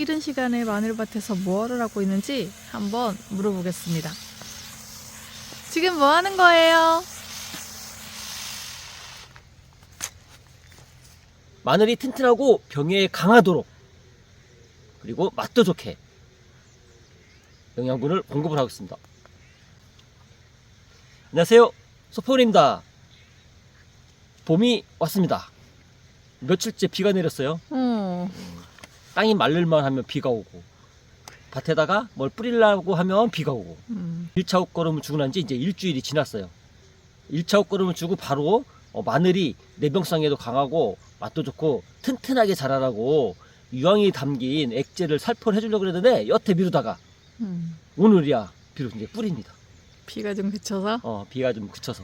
이른 시간에 마늘밭에서 뭐를 하고 있는지 한번 물어보겠습니다. 지금 뭐 하는 거예요? 마늘이 튼튼하고 병에 강하도록 그리고 맛도 좋게 영양분을 공급을 하고 있습니다. 안녕하세요. 소포입니다. 봄이 왔습니다. 며칠째 비가 내렸어요. 어, 땅이 마를만 하면 비가 오고 밭에다가 뭘 뿌리려고 하면 비가 오고 음, 1차 옷걸음을 주고 난 지 이제 일주일이 지났어요. 1차 옷걸음을 주고 바로 어, 마늘이 내병성에도 강하고 맛도 좋고 튼튼하게 자라라고 유황이 담긴 액제를 살포를 해주려고 그랬는데 여태 미루다가 음. 오늘이야 비로소 이제 뿌립니다. 비가 좀 그쳐서 어, 비가 좀 그쳐서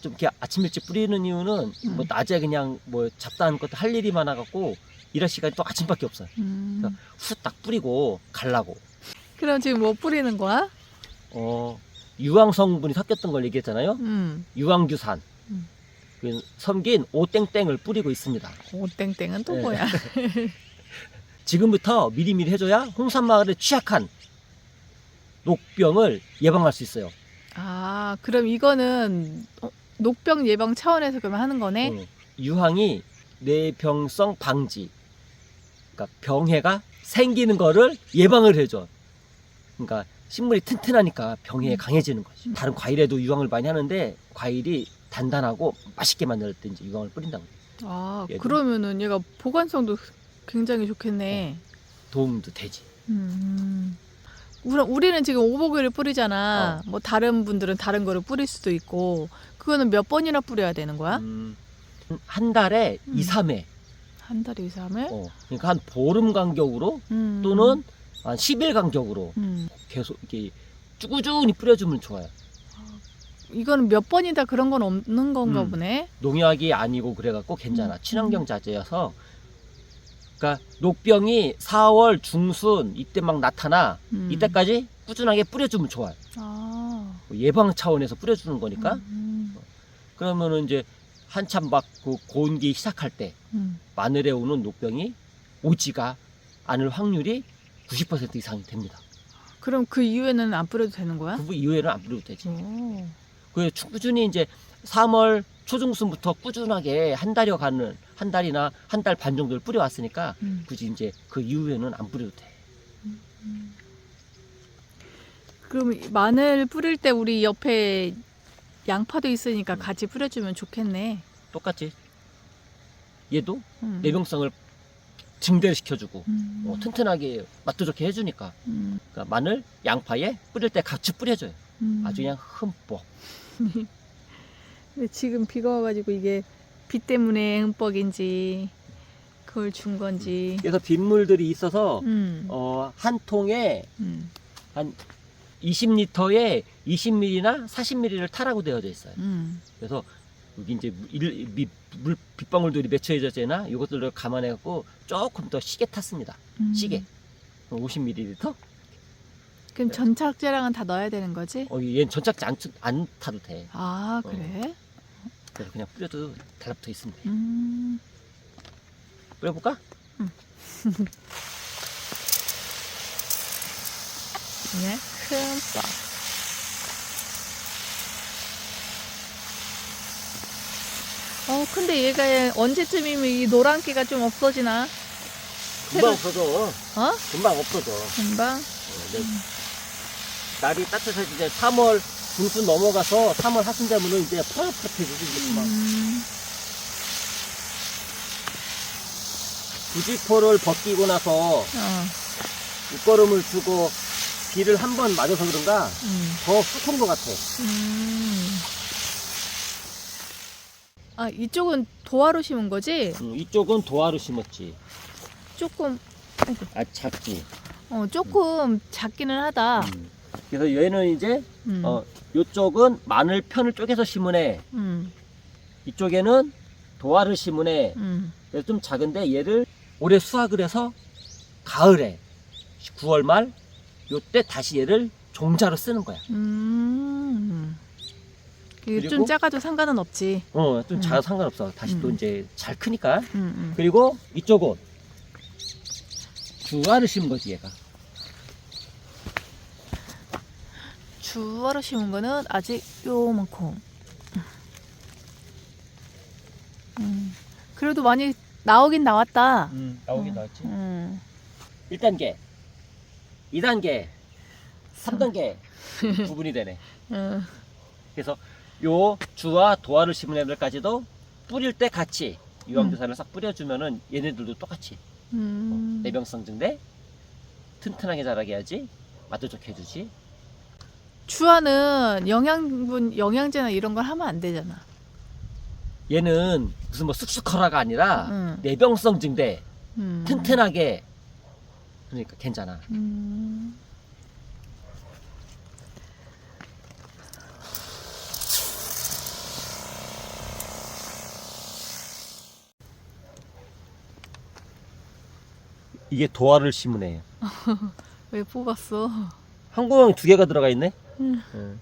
좀 이렇게 아침 일찍 뿌리는 이유는 뭐 음. 낮에 그냥 뭐 잡다한 것도 할 일이 많아갖고 일할 시간이 또 아침밖에 없어요. 음. 후딱 뿌리고 갈라고. 그럼 지금 뭐 뿌리는 거야? 어, 유황 성분이 섞였던 걸 얘기했잖아요. 음. 유황규산. 음. 그 섬긴 오땡땡을 뿌리고 있습니다. 오땡땡은 또 네. 뭐야? 지금부터 미리미리 해줘야 홍산마을에 취약한 녹병을 예방할 수 있어요. 아, 그럼 이거는 어, 녹병 예방 차원에서 그러면 하는 거네? 어, 유황이 뇌병성 방지. 그러니까 병해가 생기는 거를 예방을 해줘. 그러니까 식물이 튼튼하니까 병해에 음. 강해지는 거지. 음. 다른 과일에도 유황을 많이 하는데 과일이 단단하고 맛있게 만들 때 이제 유황을 뿌린다고. 아, 얘도. 그러면은 얘가 보관성도 굉장히 좋겠네. 도움도 되지. 음. 우리, 우리는 지금 오복을 뿌리잖아. 어. 뭐 다른 분들은 다른 거를 뿌릴 수도 있고 그거는 몇 번이나 뿌려야 되는 거야? 음, 한 달에 음. 2, 3회. 한 2, 3회? 어, 그러니까 한 보름 간격으로 음. 또는 한 10일 간격으로 음. 계속 이렇게 꾸준히 뿌려주면 좋아요. 이거는 몇 번이다 그런 건 없는 건가 음. 보네. 농약이 아니고 그래갖고 괜찮아. 음. 친환경 자재여서. 그러니까 녹병이 4월 중순 이때 막 나타나 음. 이때까지 꾸준하게 뿌려주면 좋아요. 아. 뭐 예방 차원에서 뿌려주는 거니까. 음. 그러면은 이제 한참 막 그 고온기 시작할 때 음. 마늘에 오는 녹병이 오지가 않을 확률이 90% 이상이 됩니다. 그럼 그 이후에는 안 뿌려도 되는 거야? 그 이후에는 안 뿌려도 되지. 오. 그 꾸준히 이제 3월 초중순부터 꾸준하게 한 달여 가는 한 달이나 한 달 반 정도를 뿌려왔으니까 음. 굳이 이제 그 이후에는 안 뿌려도 돼. 그럼 이 마늘 뿌릴 때 우리 옆에 양파도 있으니까 음. 같이 뿌려주면 좋겠네. 똑같지. 얘도 음. 내병성을 증대를 시켜주고 음. 어, 튼튼하게 맛도 좋게 해주니까 음. 그러니까 마늘, 양파에 뿌릴 때 같이 뿌려줘요. 음. 아주 그냥 흠뻑. 근데 지금 비가 와가지고 이게 비 때문에 흠뻑인지 그걸 준 건지. 그래서 빗물들이 있어서 음. 어, 한 통에 음. 한 20리터에 20ml나 40ml를 타라고 되어져 있어요. 음. 그래서 여기 이제 일, 미- 물 빗방울들이 맺혀져있잖아. 이것들을 감안해 갖고 조금 더 시게 탔습니다. 음. 시게 50ml. 그럼 전착제랑은 다 넣어야 되는 거지? 어, 얘는 전착제 안, 안 타도 돼. 아 어. 그래? 그래서 그냥 뿌려도 달라붙어 돼. 음. 뿌려볼까? 네. 흠뻑. 어 근데 얘가 언제쯤이면 이 노란기가 좀 없어지나? 금방 없어져. 어? 금방 없어져. 금방? 어, 근데 날이 따뜻해지 이제 3월 중순 넘어가서 3월 하순 되면은 이제 펄펄해지지 이제 금방. 음. 부지포를 벗기고 나서 어. 밑거름을 주고 비를 한 번 맞아서 그런가 음. 더 쑥한 것 같아. 음. 아 이쪽은 도화로 심은 거지? 음, 이쪽은 도화로 심었지. 조금 아 작지. 어 조금 작기는 하다. 음. 그래서 얘는 이제 음. 어 요쪽은 마늘 편을 쪼개서 심으네. 음. 이쪽에는 도화를 심으네. 음. 그래서 좀 작은데 얘를 올해 수확을 해서 가을에 9월 말 요때 다시 얘를 종자로 쓰는 거야. 음. 이게 좀 그리고- 작아도 상관은 없지. 어, 좀 음. 작아 상관없어. 다시 또 음. 이제 잘 크니까. 음, 음. 그리고 이쪽은 주화를 심은 거지 얘가. 주화로 심은 거는 아직 요만큼. 음. 그래도 많이 나오긴 나왔다. 음, 나오긴 음. 나왔지. 음. 1단계, 2단계, 3단계 구분이 되네. 음. 그래서 요 주와 도화를 심은 애들까지도 뿌릴 때 같이 유황주산을 싹 뿌려주면은 얘네들도 똑같이 음. 내병성 증대 튼튼하게 자라게 해야지 맛도 좋게 해주지 주화는 영양분, 영양제나 이런 걸 하면 안 되잖아. 얘는 무슨 뭐 쑥쑥하라가 아니라 음. 내병성 증대 음. 튼튼하게 그러니까 괜찮아 음. 이게 도화를 심은 애예요 왜 뽑았어? 한 구멍이 두 개가 들어가 있네 음. 응.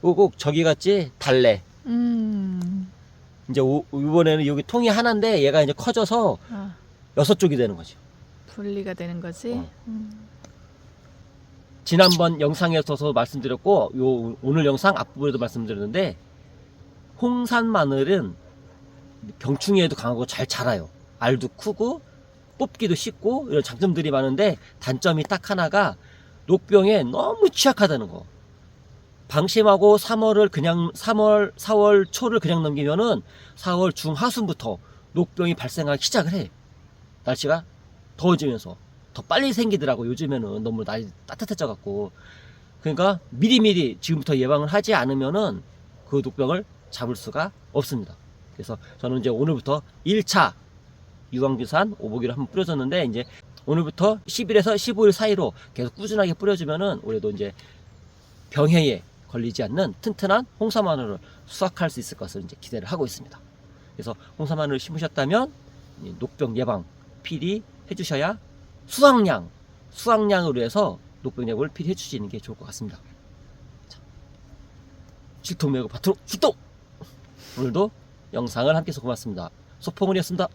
꼭, 꼭 저기 같지 달래 음. 이제 오, 이번에는 여기 통이 하나인데 얘가 이제 커져서 아, 여섯 쪽이 되는 거죠 분리가 되는 거지. 어. 음. 지난번 영상에서도 말씀드렸고 요 오늘 영상 앞부분에도 말씀드렸는데 홍산 마늘은 병충해에도 강하고 잘 자라요. 알도 크고 뽑기도 쉽고 이런 장점들이 많은데 단점이 딱 하나가 녹병에 너무 취약하다는 거. 방심하고 3월을 그냥 3월 4월 초를 그냥 넘기면은 4월 중하순부터 녹병이 발생하기 시작을 해. 날씨가 더워지면서. 더 빨리 생기더라고 요즘에는. 너무 날이 따뜻해져 갖고. 그러니까 미리미리 지금부터 예방을 하지 않으면은 그 독병을 잡을 수가 없습니다. 그래서 저는 이제 오늘부터 1차 유황주산 오보기를 한번 뿌려줬는데 이제 오늘부터 10일에서 15일 사이로 계속 꾸준하게 뿌려주면은 올해도 이제 병해에 걸리지 않는 튼튼한 홍사마늘을 수확할 수 있을 것을 이제 기대를 하고 있습니다. 그래서 홍사마늘을 심으셨다면 이 녹병 예방 필히 해주셔야 수확량, 수확량으로 해서 녹병약을 필히 해주시는 게 좋을 것 같습니다. 메고 밭으로 출동! 오늘도 영상을 함께 해서 고맙습니다. 소풍원이었습니다.